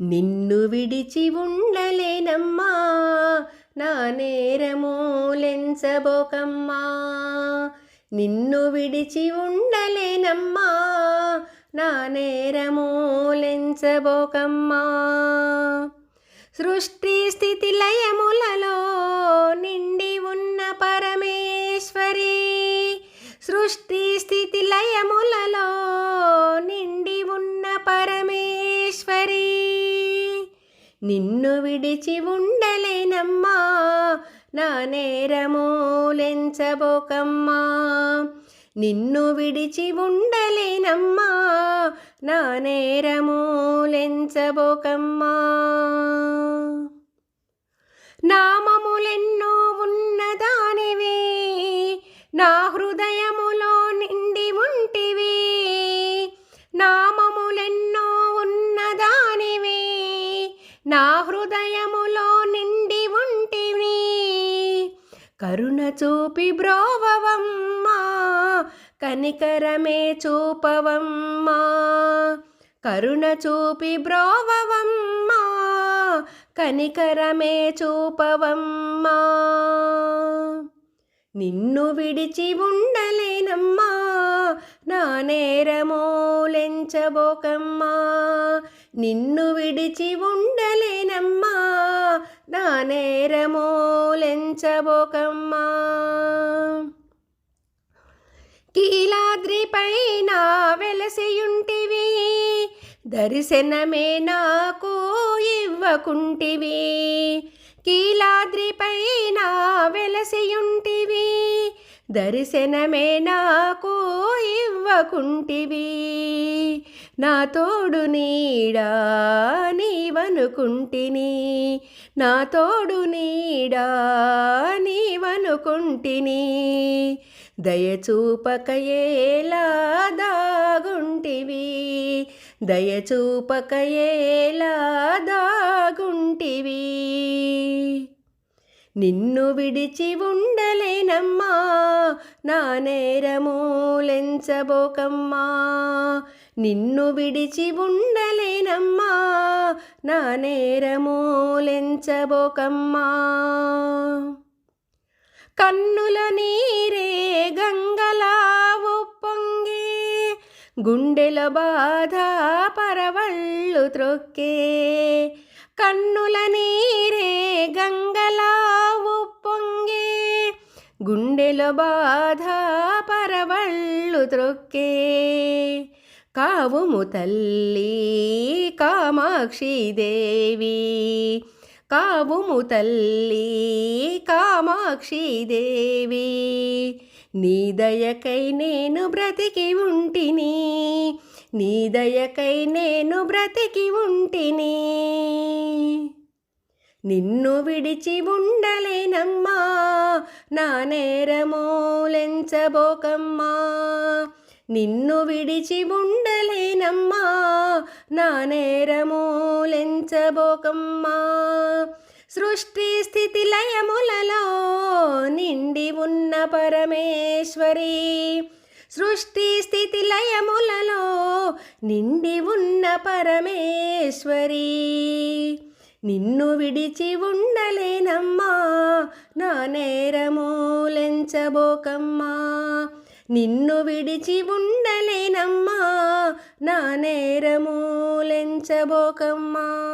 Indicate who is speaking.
Speaker 1: నిన్ను విడిచి ఉండలేనమ్మా నా నేరమూలెంచబోకమ్మా. నిన్ను విడిచి ఉండలేనమ్మా నా నేరమూలెంచబోకమ్మా. సృష్టి స్థితి లయములలో నిండి ఉన్న పరమేశ్వరి సృష్టి నిన్ను విడిచి ఉండలేనమ్మా. నా నేరమూలెంచబోకమ్మా. నిన్ను విడిచి ఉండలేనమ్మా. నా నేరమూలెంచబోకమ్మా. నామములెన్నో ఉన్నదానివే. నా హృదయములో నా హృదయములో నిండి ఉంటివి. కరుణ చూపి బ్రోవవమ్మా. కనికరమే చూపవమ్మా. కరుణ చూపి బ్రోవవమ్మా. కనికరమే చూపవమ్మా. నిన్ను విడిచి ఉండలేనమ్మా. నా నేరమూలెంచబోకమ్మా నిన్ను విడిచి ఉండలేనమ్మా. నా నేరమూలెంచబోకమ్మా. కీలాద్రిపైన వెలసియుంటివి దర్శనమే నాకు ఇవ్వకుంటివి. కీలాద్రిపైన వెలసియుంటివి దర్శనమే నాకు కుంటివి. నా తోడు నీడా నీవనుకుంటిని. నా తోడు నీడా నీవనుకుంటిని. దయచూపకయేలా దాగుంటివి. దయచూపకయేలా దాగుంటివి. నిన్ను విడిచి ఉండలేనమ్మా నా నేరమూలెంచబోకమ్మా. నిన్ను విడిచి ఉండలేనమ్మా నా నేరమూలెంచబోకమ్మా. కన్నుల నీరే గంగలా ఉప్పొంగే గుండెల బాధ పరవళ్ళు త్రొక్కే. కన్నుల నీరే గుండెల బాధ పరవళ్ళు త్రొక్కే. కావుము తల్లి కామాక్షి దేవి. కావుము తల్లి కామాక్షి దేవి. నీ దయకై నేను బ్రతికి ఉంటిని. నీ దయకై నేను బ్రతికి ఉంటిని. నిన్ను విడిచి ఉండలేనమ్మా నా నేరమోలెంచబోకమ్మా నిన్ను విడిచి ఉండలేనమ్మా నా నేరమోలెంచబోకమ్మా సృష్టి స్థితి లయములలో నిండి ఉన్న పరమేశ్వరి సృష్టి స్థితి లయములలో నిండి ఉన్న పరమేశ్వరి. నిన్ను విడిచి ఉండలేనమ్మా. నా నేరమూలెంచబోకమ్మా నిన్ను విడిచి ఉండలేనమ్మా. నా నేరమూలెంచబోకమ్మా